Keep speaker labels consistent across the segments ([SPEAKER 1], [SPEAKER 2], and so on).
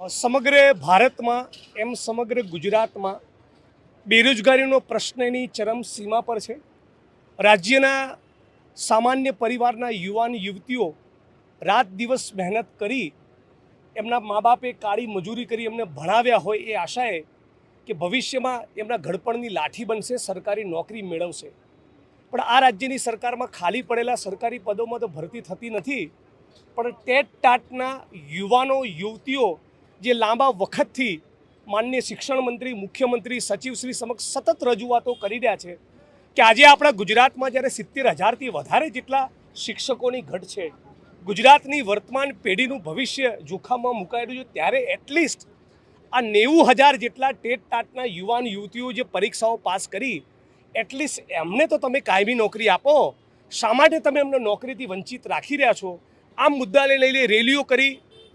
[SPEAKER 1] સમગ્ર ભારતમાં એમ સમગ્ર ગુજરાતમાં બેરોજગારીનો પ્રશ્નની ચરમ સીમા પર છે. રાજ્યના સામાન્ય પરિવારના યુવાન યુવતીઓ રાત દિવસ મહેનત કરી એમના મા બાપે કાળી મજૂરી કરી એમને ભણાવ્યા હોય એ આશાએ કે ભવિષ્યમાં એમના ઘડપણની લાઠી બનશે, સરકારી નોકરી મેળવશે. પણ આ રાજ્યની સરકારમાં ખાલી પડેલા સરકારી પદોમાં તો ભરતી થતી નથી. પણ ટેટ ટાટના યુવાનો, યુવતીઓ જે લાંબા વખતથી માન્ય શિક્ષણ મંત્રી, મુખ્યમંત્રી સચિવશ્રી સમક્ષ સતત રજૂઆતો કરી રહ્યા છે કે આજે આપણા ગુજરાતમાં જ્યારે સિત્તેર હજારથી વધારે જેટલા શિક્ષકોની ઘટ છે, ગુજરાતની વર્તમાન પેઢીનું ભવિષ્ય જોખમમાં મુકાયેલું છે, ત્યારે એટલીસ્ટ આ નેવું હજાર જેટલા ટેટ ટાટના યુવાન યુવતીઓ જે પરીક્ષાઓ પાસ કરી એટલીસ્ટ એમને તો તમે કાયમી નોકરી આપો, શા માટે તમે એમને નોકરીથી વંચિત રાખી રહ્યા છો? આ મુદ્દાને લઈને રેલીઓ કરી,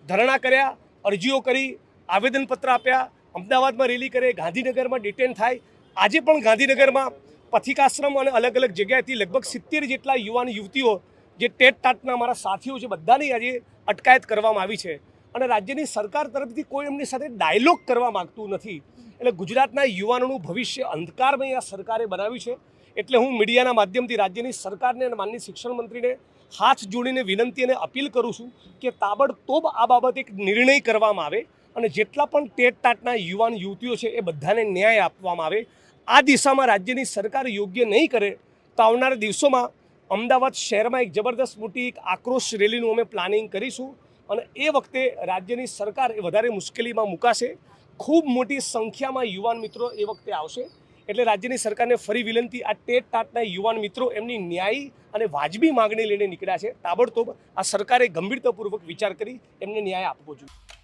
[SPEAKER 1] ધરણા કર્યા અરજીઓ કરી, આવેદનપત્ર આપ્યા, અમદાવાદમાં રેલી કરે, ગાંધીનગરમાં ડિટેન થાય. આજે પણ ગાંધીનગરમાં પથિકાશ્રમ અને અલગ અલગ જગ્યાએથી લગભગ સિત્તેર જેટલા યુવાન યુવતીઓ જે ટેટ ટાટના અમારા સાથીઓ છે, બધાની આજે અટકાયત કરવામાં આવી છે. અને રાજ્યની સરકાર તરફથી કોઈ એમની સાથે ડાયલોગ કરવા માગતું નથી. એટલે ગુજરાતના યુવાનોનું ભવિષ્ય અંધકારમય આ સરકારે બનાવ્યું છે. એટલે હું મીડિયાના માધ્યમથી રાજ્યની સરકારને અને માનની શિક્ષણ મંત્રીને હાથ જોડીને વિનંતી અને અપીલ કરું છું કે તાબડતોબ આ બાબતે એક નિર્ણય કરવામાં આવે અને જેટલા પણ ટેટ ટાટના યુવાન યુવતીઓ છે એ બધાને ન્યાય આપવામાં આવે. આ દિશામાં રાજ્યની સરકાર યોગ્ય નહીં કરે તો આવનારા દિવસોમાં અમદાવાદ શહેરમાં એક જબરદસ્ત મોટી એક આક્રોશ રેલીનું અમે પ્લાનિંગ કરીશું અને એ વખતે રાજ્યની સરકાર એ વધારે મુશ્કેલીમાં મુકાશે. ખૂબ મોટી સંખ્યામાં યુવાન મિત્રો એ વખતે આવશે. એટલે રાજ્યની સરકારને ફરી વિનંતી, આ ટેટ ટાટના યુવાન મિત્રો એમની ન્યાયી અને વાજબી માગણી લઈને નીકળ્યા છે. તાબડતોબ આ સરકારે ગંભીરતાપૂર્વક વિચાર કરી એમને ન્યાય આપવો જોઈએ.